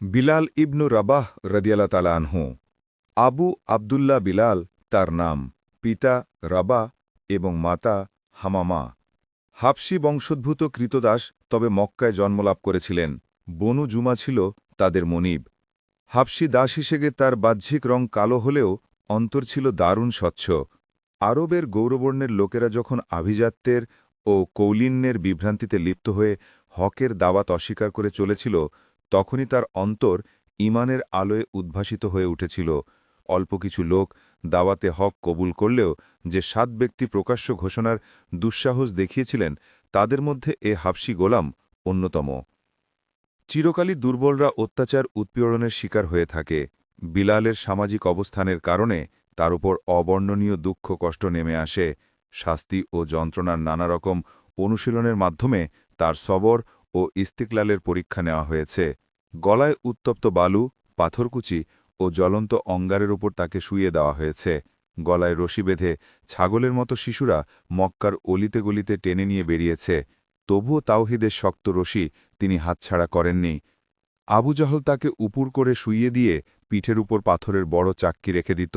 বিলাল ইবনু রাবাহ রদিয়ালা তালা আনহু। আবু আবদুল্লাহ বিলাল তার নাম, পিতা রাবা এবং মাতা হামামা। হাফসি বংশোদ্ভূত কৃতদাস তবে মক্কায় জন্মলাভ করেছিলেন। বনু জুমা ছিল তাদের মনিব। হাফসি দাস হিসেবে তার বাহ্যিক রং কালো হলেও অন্তর ছিল দারুণ স্বচ্ছ। আরবের গৌরবর্ণের লোকেরা যখন আভিজাত্যের ও কৌলিন্যের বিভ্রান্তিতে লিপ্ত হয়ে হকের দাওয়াত অস্বীকার করে চলেছিল তখনই তার অন্তর ইমানের আলোয় উদ্ভাসিত হয়ে উঠেছিল। অল্প কিছু লোক দাওয়াতে হক কবুল করলেও যে সাত ব্যক্তি প্রকাশ্য ঘোষণার দুঃসাহস দেখিয়েছিলেন, তাদের মধ্যে এ হাফসি গোলাম অন্যতম। চিরকালই দুর্বলরা অত্যাচার উৎপীড়নের শিকার হয়ে থাকে। বিলালের সামাজিক অবস্থানের কারণে তার উপর অবর্ণনীয় দুঃখ কষ্ট নেমে আসে। শাস্তি ও যন্ত্রণার নানা রকম অনুশীলনের মাধ্যমে তার সবর ও ইস্তিকলালের পরীক্ষা নেওয়া হয়েছে। গলায় উত্তপ্ত বালু, পাথরকুচি ও জ্বলন্ত অঙ্গারের উপর তাকে শুইয়ে দেওয়া হয়েছে। গলায় রশি বেঁধে ছাগলের মতো শিশুরা মক্কার অলিতে গলিতে টেনে নিয়ে বেরিয়েছে। তবুও তাওহিদের শক্ত রশি তিনি হাতছাড়া করেননি। আবু জাহল তাকে উপুর করে শুইয়ে দিয়ে পিঠের উপর পাথরের বড় চাক্কি রেখে দিত।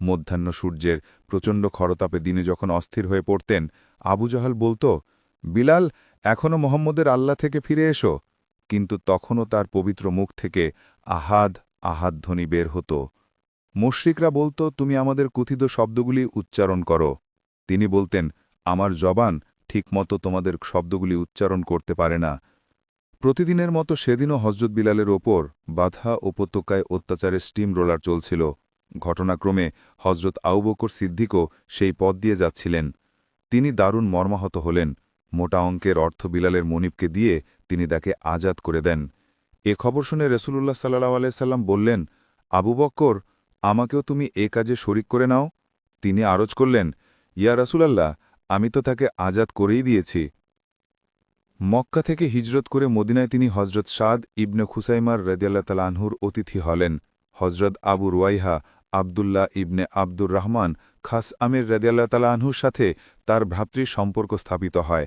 মধ্যাহ্ন সূর্যের প্রচণ্ড খরতাপে দিনে যখন অস্থির হয়ে পড়তেন, আবু জাহাল বলত, বিলাল এখনও মোহাম্মদের আল্লাহ থেকে ফিরে এসো। কিন্তু তখনও তার পবিত্র মুখ থেকে আহাদ আহাদ ধ্বনি বের হতো। মুশরিকরা বলত, তুমি আমাদের কথিত শব্দগুলি উচ্চারণ করো। তিনি বলতেন, আমার জবান ঠিকমতো তোমাদের শব্দগুলি উচ্চারণ করতে পারে না। প্রতিদিনের মতো সেদিনও হজরত বিলালের ওপর বাধা উপত্যকায় অত্যাচারের স্টিম রোলার চলছিল। ঘটনাক্রমে হজরত আউবকর সিদ্দিকও সেই পথ দিয়ে যাচ্ছিলেন। তিনি দারুণ মর্মাহত হলেন। মোটা অঙ্কের অর্থ বিলালের মনিবকে দিয়ে তিনি তাকে আজাদ করে দেন। এ খবর শুনে রসুল্লাহ সাল্লাহ আলাইসাল্লাম বললেন, আবু বক্কর, আমাকেও তুমি এ কাজে শরিক করে নাও। তিনি আরজ করলেন, ইয়া রসুলাল্লাহ, আমি তো তাকে আজাদ করেই দিয়েছি। মক্কা থেকে হিজরত করে মদিনায় তিনি হজরত সাদ ইবনে খুসাইমার রদিয়াল্লা তালানহুর অতিথি হলেন। হজরত আবু রুয়াইহা আবদুল্লাহ ইবনে আব্দুর রহমান খাস আমির রদিয়াল্লা তালানহুর সাথে তার ভ্রাতৃর সম্পর্ক স্থাপিত হয়।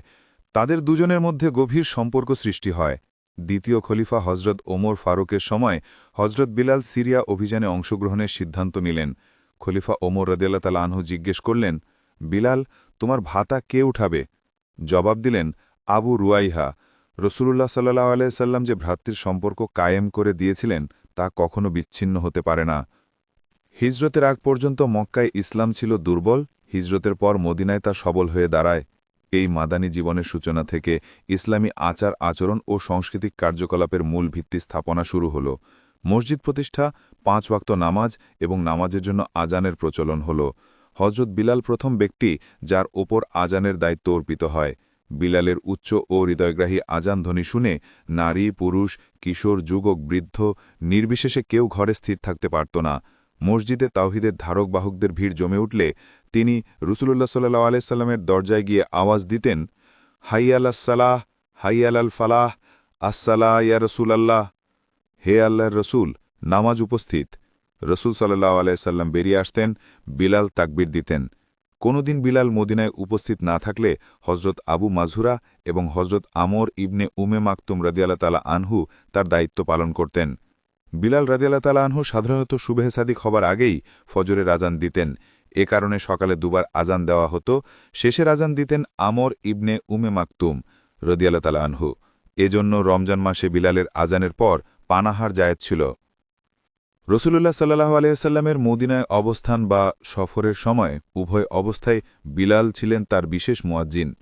তাদের দুজনের মধ্যে গভীর সম্পর্ক সৃষ্টি হয়। দ্বিতীয় খলিফা হজরত ওমর ফারুকের সময় হজরত বিলাল সিরিয়া অভিযানে অংশগ্রহণের সিদ্ধান্ত নিলেন। খলিফা ওমর রদিয়াল্লা তালা আনহু জিজ্ঞেস করলেন, বিলাল, তোমার ভাতা কে উঠাবে? জবাব দিলেন, আবু রুয়াইহা। রসুল্লাহ সাল্লাহ আলাইসাল্লাম যে ভ্রাতৃর সম্পর্ক কায়েম করে দিয়েছিলেন, তা কখনো বিচ্ছিন্ন হতে পারে না। হিজরতের আগ পর্যন্ত মক্কায় ইসলাম ছিল দুর্বল, হিজরতের পর মদিনায় তা সবল হয়ে দাঁড়ায়। এই মাদানী জীবনের সূচনা থেকে ইসলামী আচার, আচরণ ও সাংস্কৃতিক কার্যকলাপের মূল ভিত্তি স্থাপনা শুরু হল। মসজিদ প্রতিষ্ঠা, পাঁচ ওয়াক্ত নামাজ এবং নামাজের জন্য আজানের প্রচলন হল। হজরত বিলাল প্রথম ব্যক্তি যার ওপর আজানের দায়িত্ব অর্পিত হয়। বিলালের উচ্চ ও হৃদয়গ্রাহী আজান ধ্বনি শুনে নারী, পুরুষ, কিশোর, যুবক, বৃদ্ধ, নির্বিশেষে কেউ ঘরে স্থির থাকতে পারত না। মসজিদে তাওহিদের ধারক বাহকদের ভিড় জমে উঠলে তিনি রসুল্লাহ সাল্লাহ আলাইসাল্লামের দরজায় গিয়ে আওয়াজ দিতেন হাই আলাহ হাই আল ফালাহ, আসসালাহ ইয়া রসুল আল্লাহ হে আল্লাহর রসুল, নামাজ উপস্থিত। রসুল সাল্লাহ আলাইসাল্লাম বেরিয়ে আসতেন, বিলাল তাকবির দিতেন। কোনোদিন বিলাল মদিনায় উপস্থিত না থাকলে হজরত আবু মাজহুরা এবং হজরত আমর ইবনে উমে মাকতুম রদিয়াল্লা তালা আনহু তার দায়িত্ব পালন করতেন। বিলাল রাদিয়াল্লা তালা আনহু সাধারণত সুবেহে সাদিক হবার আগেই ফজরের আজান দিতেন। এ কারণে সকালে দুবার আজান দেওয়া হতো। শেষের আজান দিতেন আমর ইবনে উমে মাকতুম রদিয়াল্লা তালা আনহু। এজন্য রমজান মাসে বিলালের আজানের পর পানাহার জায়েদ ছিল। রসুল্লাহ সাল্লাহ আলিয়াল্লামের মদিনায় অবস্থান বা সফরের সময় উভয় অবস্থায় বিলাল ছিলেন তার বিশেষ মুয়াজ্জিন।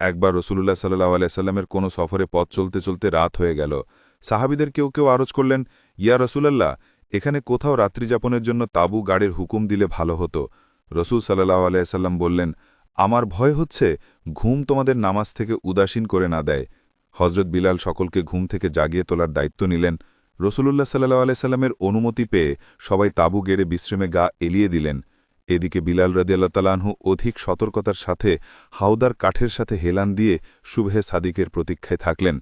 একবার রসুল্লাহ সাল্লাহ আলিয়াল্লামের কোনো সফরে পথ চলতে চলতে রাত হয়ে গেল। সাহাবিদের কেউ কেউ আরজ করলেন ইয়া রসুলাল্লাহ, এখানে কোথাও রাত্রিযাপনের জন্য তাবু গাড়ের হুকুম দিলে ভালো হতো। রসুল সাল্লাহ আলাইসাল্লাম বললেন, আমার ভয় হচ্ছে ঘুম তোমাদের নামাজ থেকে উদাসীন করে না দেয়। হজরত বিলাল সকলকে ঘুম থেকে জাগিয়ে তোলার দায়িত্ব নিলেন। রসুল্লাহ সাল্লাহ আলাইসাল্লামের অনুমতি পেয়ে সবাই তাবু গেড়ে বিশ্রেমে গা এলিয়ে দিলেন। এদিকে বিলাল রদিয়াল্লা তালাহু অধিক সতর্কতার সাথে হাওদার কাঠের সাথে হেলান দিয়ে শুভে সাদিকের প্রতীক্ষায় থাকলেন।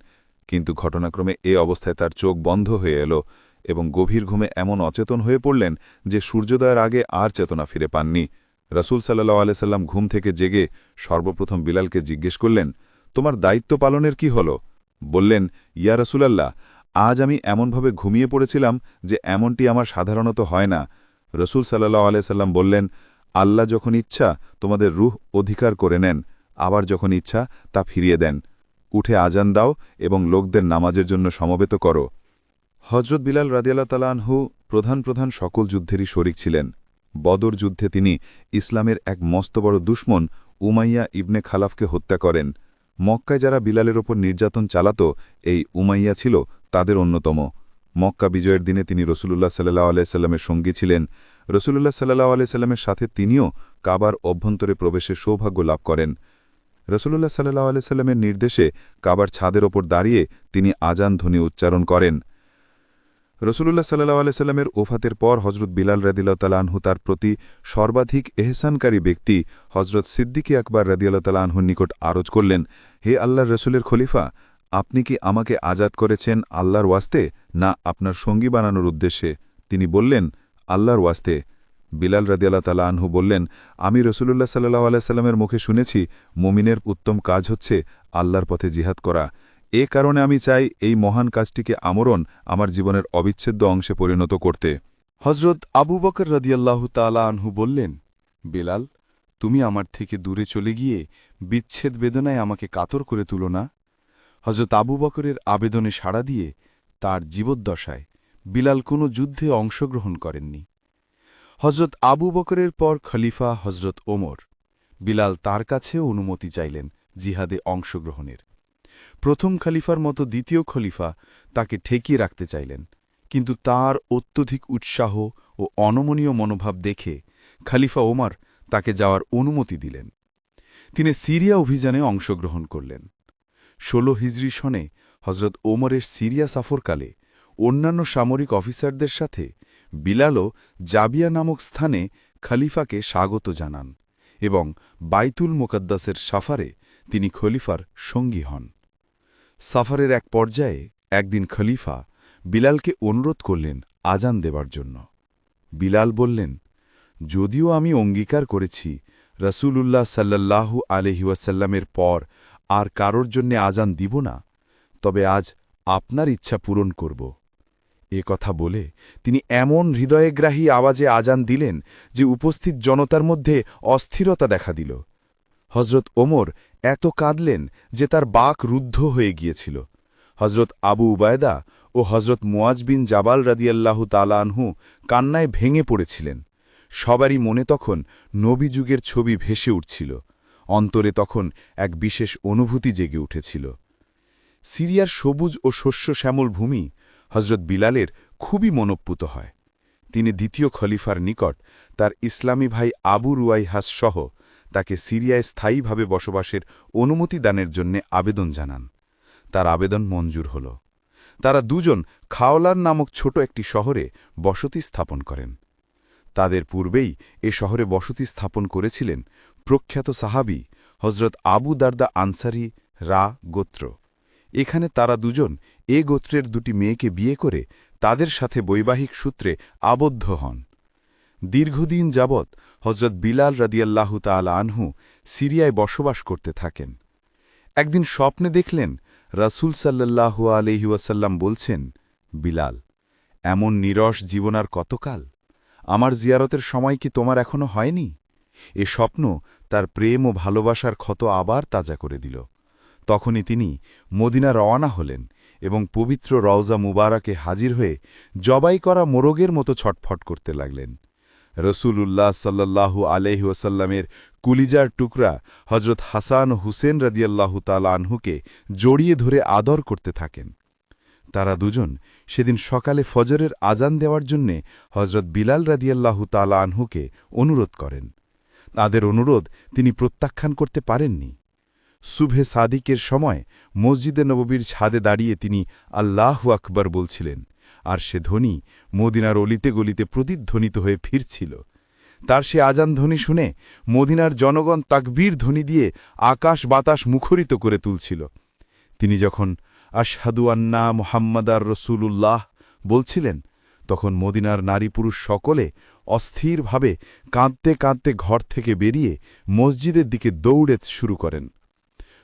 কিন্তু ঘটনাক্রমে এ অবস্থায় তার চোখ বন্ধ হয়ে এলো এবং গভীর ঘুমে এমন অচেতন হয়ে পড়লেন যে সূর্যোদয়ের আগে আর চেতনা ফিরে পাননি। রসুল সাল্লাহ আলাইসাল্লাম ঘুম থেকে জেগে সর্বপ্রথম বিলালকে জিজ্ঞেস করলেন, তোমার দায়িত্ব পালনের কি হল? বললেন, ইয়া রসুলাল্লাহ, আজ আমি এমনভাবে ঘুমিয়ে পড়েছিলাম যে এমনটি আমার সাধারণত হয় না। রসুল সাল্লাহ আলাইসাল্লাম বললেন, আল্লাহ যখন ইচ্ছা, তোমাদের রুহ অধিকার করে নেন। আবার যখন ইচ্ছা, তা ফিরিয়ে দেন। উঠে আজান দাও এবং লোকদের নামাজের জন্য সমবেত করো। হজরত বিলাল রাদিয়াল্লাহ তালানহু প্রধান প্রধান সকল যুদ্ধেরই শরিক ছিলেন। বদর যুদ্ধে তিনি ইসলামের এক মস্ত বড় দুশ্মন উমাইয়া ইবনে খালাফকে হত্যা করেন। মক্কায় যারা বিলালের ওপর নির্যাতন চালাত, এই উমাইয়া ছিল তাদের অন্যতম। মক্কা বিজয়ের দিনে তিনি রসুলুল্লাহ সাল্লাহ আলাইস্লামের সঙ্গী ছিলেন। রসুলুল্লাহ সাল্লাহ আলাইস্লামের সাথে তিনিও কাবার অভ্যন্তরে প্রবেশের সৌভাগ্য লাভ করেন। রসুলুল্লাহ সাল্লাহ আলাইস্লামের নির্দেশে কাবার ছাদের ওপর দাঁড়িয়ে তিনি আজান ধ্বনি উচ্চারণ করেন। রসুলুল্লাহ সাল্লাহ আলাইস্লামের ওফাতের পর হজরত বিলাল রদিল্লাহতালাহু তার প্রতি সর্বাধিক এহসানকারী ব্যক্তি হজরত সিদ্দিকী আকবর রদিয়াল্লাহতালাহুর নিকট আরজ করলেন, হে আল্লাহর রসুলের খলিফা, আপনি কি আমাকে আজাদ করেছেন আল্লাহর ওয়াস্তে না আপনার সঙ্গী বানানোর উদ্দেশ্যে? তিনি বললেন, আল্লাহর ওয়াস্তে। বিলাল রদিয়াল্লাহ তালা আনহু বললেন, আমি রসুলুল্লাহ সাল্লাহ আলাইস্লামের মুখে শুনেছি, মুমিনের উত্তম কাজ হচ্ছে আল্লাহর পথে জিহাদ করা। এ কারণে আমি চাই এই মহান কাজটিকে আমরণ আমার জীবনের অবিচ্ছেদ্য অংশে পরিণত করতে। হজরত আবু বকর রদিয়াল্লাহু তালা আনহু বললেন, বেলাল, তুমি আমার থেকে দূরে চলে গিয়ে বিচ্ছেদ বেদনায় আমাকে কাতর করে তুলো না। হজরত আবু বকরের আবেদনে সাড়া দিয়ে তার জীবদ্দশায় বিলাল কোনো যুদ্ধে অংশগ্রহণ করেননি। হজরত আবু বকরের পর খলিফা হজরত ওমর। বিলাল তার কাছেও অনুমতি চাইলেন জিহাদে অংশগ্রহণের। প্রথম খলিফার মতো দ্বিতীয় খলিফা তাকে ঠেকিয়ে রাখতে চাইলেন, কিন্তু তার অত্যধিক উৎসাহ ও অনমনীয় মনোভাব দেখে খলিফা ওমর তাকে যাওয়ার অনুমতি দিলেন। তিনি সিরিয়া অভিযানে অংশগ্রহণ করলেন। ষোলো হিজরি সনে হজরত ওমরের সিরিয়া সফরকালে অন্যান্য সামরিক অফিসারদের সাথে বিলালও জাবিয়া নামক স্থানে খলিফাকে স্বাগত জানান এবং বাইতুল মোকাদ্দাসের সাফারে তিনি খলিফার সঙ্গী হন। সাফারের এক পর্যায়ে একদিন খলিফা বিলালকে অনুরোধ করলেন আজান দেবার জন্য। বিলাল বললেন, যদিও আমি অঙ্গীকার করেছি, রসুলুল্লাহ সাল্লাল্লাহু আলহিউসাল্লামের পর আর কারোর জন্যে আজান দিব না, তবে আজ আপনার ইচ্ছা পূরণ করব। এ কথা বলে তিনি এমন হৃদয়গ্রাহী আওয়াজে আজান দিলেন যে উপস্থিত জনতার মধ্যে অস্থিরতা দেখা দিল। হজরত ওমর এত কাঁদলেন যে তার বাক রুদ্ধ হয়ে গিয়েছিল। হজরত আবু উবায়দা ও হজরত মুয়াজ বিন জাবাল রাদিয়াল্লাহু তালানহু কান্নায় ভেঙে পড়েছিলেন। সবারই মনে তখন নবীযুগের ছবি ভেসে উঠছিল। অন্তরে তখন এক বিশেষ অনুভূতি জেগে উঠেছিল। সিরিয়ার সবুজ ও শস্য শ্যামল ভূমি হজরত বিলালের খুবই মনপ্পুত হয়। তিনি দ্বিতীয় খলিফার নিকট তার ইসলামী ভাই আবু রুয়াইহাস সহ তাকে সিরিয়ায় স্থায়ীভাবে বসবাসের অনুমতি দানের জন্য আবেদন জানান। তার আবেদন মঞ্জুর হল। তারা দুজন খাওলার নামক ছোট একটি শহরে বসতি স্থাপন করেন। তাদের পূর্বেই এ শহরে বসতি স্থাপন করেছিলেন প্রখ্যাত সাহাবি হজরত আবু দারদা আনসারি রা গোত্র। এখানে তারা দুজন এ গোত্রের দুটি মেয়েকে বিয়ে করে তাদের সাথে বৈবাহিক সূত্রে আবদ্ধ হন। দীর্ঘদিন যাবৎ হজরত বিলাল রাদিয়াল্লাহু তালা আনহু সিরিয়ায় বসবাস করতে থাকেন। একদিন স্বপ্নে দেখলেন রাসুল সাল্লাহু আলহিউসাল্লাম বলছেন, বিলাল, এমন নিরস জীবন আর কতকাল? আমার জিয়ারতের সময় কি তোমার এখনও হয়নি? এ স্বপ্ন তার প্রেম ও ভালোবাসার ক্ষত আবার তাজা করে দিল। তখনই তিনি মদিনা রওয়ানা হলেন। এবং পবিত্র রওজা মুবারাকে হাজির হয়ে জবাই করা মোরগের মতো ছটফট করতে লাগলেন। রসুল উল্লাহ সাল্লাহু আলহি ওসাল্লামের কুলিজার টুকরা হজরত হাসান হুসেন রদিয়াল্লাহু আনহুকে জড়িয়ে ধরে আদর করতে থাকেন। তারা দুজন সেদিন সকালে ফজরের আজান দেওয়ার জন্যে হজরত বিলাল রাদিয়াল্লাহু তালা আনহুকে অনুরোধ করেন। তাদের অনুরোধ তিনি প্রত্যাখ্যান করতে পারেননি। সুভে সাদিকের সময় মসজিদে নববীর ছাদে দাঁড়িয়ে তিনি আল্লাহু আকবর বলছিলেন, আর সে ধ্বনি মদিনার অলিতে গলিতে প্রতিধ্বনিত হয়ে ফিরছিল। তার সে আজান ধ্বনি শুনে মদিনার জনগণ তাকবীর ধ্বনি দিয়ে আকাশ বাতাস মুখরিত করে তুলছিল। তিনি যখন আশহাদু আন্না মোহাম্মদার রসুলুল্লাহ বলছিলেন, তখন মদিনার নারী পুরুষ সকলে অস্থিরভাবে কাঁদতে কাঁদতে ঘর থেকে বেরিয়ে মসজিদের দিকে দৌড়ে শুরু করেন।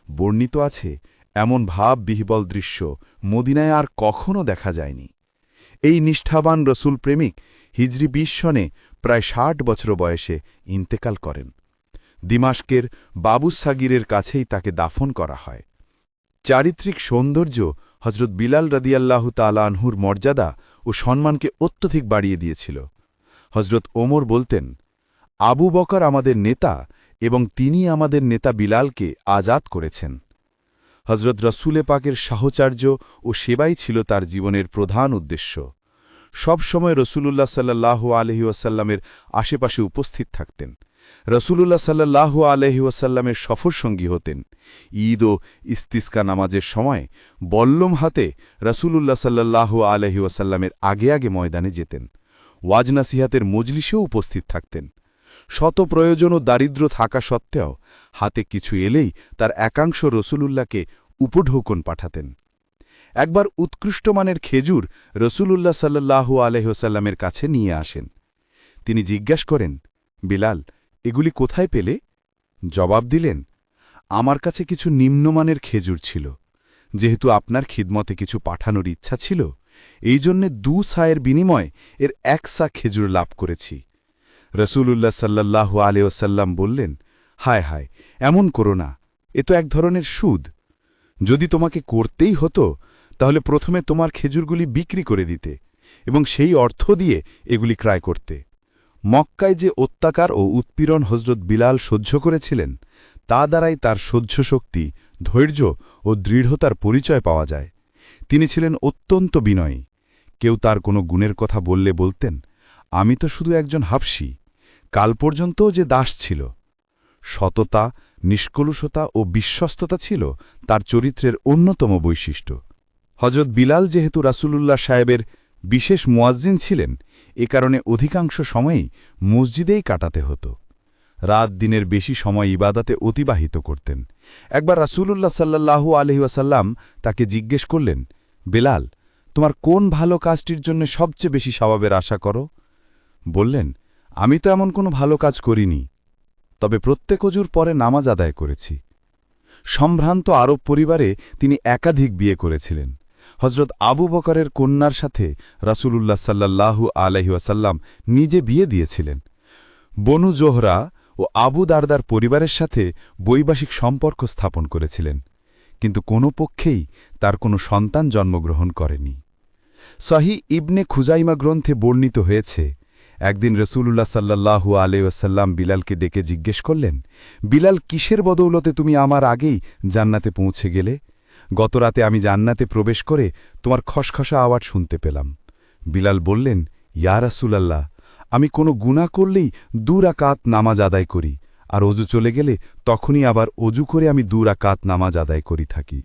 বর্ণিত আছে, এমন ভাব বিহবল দৃশ্য মদিনায় আর কখনও দেখা যায়নি। এই নিষ্ঠাবান রসুল প্রেমিক হিজরি বিশ সনে প্রায় ষাট বছর বয়সে ইন্তেকাল করেন। দিমাস্কের বাবু সাগিরের কাছেই তাকে দাফন করা হয়। চারিত্রিক সৌন্দর্য হজরত বিলাল রদিয়াল্লাহু তালানহুর মর্যাদা ও সম্মানকে অত্যধিক বাড়িয়ে দিয়েছিল। হজরত ওমর বলতেন, আবু বকর আমাদের নেতা এবং তিনি আমাদের নেতা বিলালকে আজাদ করেছেন। হজরত রসুলে পাকের সাহচার্য ও সেবাই ছিল তার জীবনের প্রধান উদ্দেশ্য। সব সময় রসুলুল্লাহ সাল্লাহ আলহি ওয়াসাল্লামের আশেপাশে উপস্থিত থাকতেন। রসুলুল্লাহ সাল্লাহ আলহি ওয়াসাল্লামের সফরসঙ্গী হতেন। ঈদ ও ইস্তিস্কা নামাজের সময় বল্লম হাতে রসুলুল্লাহ সাল্লাহ আলহি আগে আগে ময়দানে যেতেন। ওয়াজনাসিহাতের মজলিসেও উপস্থিত থাকতেন। শত প্রয়োজন ও দারিদ্র থাকা সত্ত্বেও হাতে কিছু এলেই তার একাংশ রসুলুল্লাহকে উপঢৌকন পাঠাতেন। একবার উৎকৃষ্টমানের খেজুর রসুলুল্লাহ সাল্লাহ আলহ্লামের কাছে নিয়ে আসেন। তিনি জিজ্ঞাস করেন, বিলাল, এগুলি কোথায় পেলে? জবাব দিলেন, আমার কাছে কিছু নিম্নমানের খেজুর ছিল। যেহেতু আপনার খিদমতে কিছু পাঠানোর ইচ্ছা ছিল, এই জন্যে দু সায়ের বিনিময় এর এক সা খেজুর লাভ করেছি। রসুলুল্লাহ সাল্লাহ আলেওসাল্লাম বললেন, হায় হায়, এমন করো না, এ তো এক ধরনের সুদ। যদি তোমাকে করতেই হতো, তাহলে প্রথমে তোমার খেজুরগুলি বিক্রি করে দিতে এবং সেই অর্থ দিয়ে এগুলি ক্রয় করতে। মক্কায় যে অত্যাচার ও উৎপীড়ন হজরত বিলাল সহ্য করেছিলেন, তা দ্বারাই তার সহ্য শক্তি, ধৈর্য ও দৃঢ়তার পরিচয় পাওয়া যায়। তিনি ছিলেন অত্যন্ত বিনয়ী। কেউ তার কোনো গুণের কথা বললে বলতেন, আমি তো শুধু একজন হাফসি। কাল পর্যন্তও যে দাস ছিল, সততা, নিষ্কলুষতা ও বিশ্বস্ততা ছিল তার চরিত্রের অন্যতম বৈশিষ্ট্য। হজরত বিলাল যেহেতু রাসূলুল্লাহ সাহেবের বিশেষ মুয়াজ্জিন ছিলেন, এ কারণে অধিকাংশ সময়ই মসজিদেই কাটাতে হতো। রাত দিনের বেশি সময় ইবাদাতে অতিবাহিত করতেন। একবার রাসূলুল্লাহ সাল্লাহু আলহিউসাল্লাম তাকে জিজ্ঞেস করলেন, বেলাল, তোমার কোন ভালো কাজটির জন্য সবচেয়ে বেশি স্বভাবের আশা করো? বললেন আমি তো এমন কোনো ভালো কাজ করিনি, তবে প্রত্যেক অজুর পরে নামাজ আদায় করেছি। সম্ভ্রান্ত আরব পরিবারে তিনি একাধিক বিয়ে করেছিলেন। হজরত আবু বকরের কন্যার সাথে রাসূলুল্লাহ সাল্লাল্লাহু আলহিউসাল্লাম নিজে বিয়ে দিয়েছিলেন। বনু জোহরা ও আবু দারদার পরিবারের সাথে বৈবাসিক সম্পর্ক স্থাপন করেছিলেন, কিন্তু কোনো পক্ষেই তার কোনো সন্তান জন্মগ্রহণ করেনি। সহি ইবনে খুজাইমা গ্রন্থে বর্ণিত হয়েছে একদিন রসুলুল্লাহ সাল্লাহু আলহাসাল্লাম বিলালকে ডেকে জিজ্ঞেস করলেন, বিলাল, কিসের বদৌলতে তুমি আমার আগেই জান্নাতে পৌঁছে গেলে? গতরাতে আমি জান্নাতে প্রবেশ করে তোমার খসখসা আওয়াজ শুনতে পেলাম। বিলাল বললেন, ইয়া রাসুলাল্লাহ, আমি কোনো গুণা করলেই দুরাকাত নামাজ আদায় করি, আর অজু চলে গেলে তখনই আবার অজু করে আমি দুরাকাত নামাজ আদায় করি থাকি।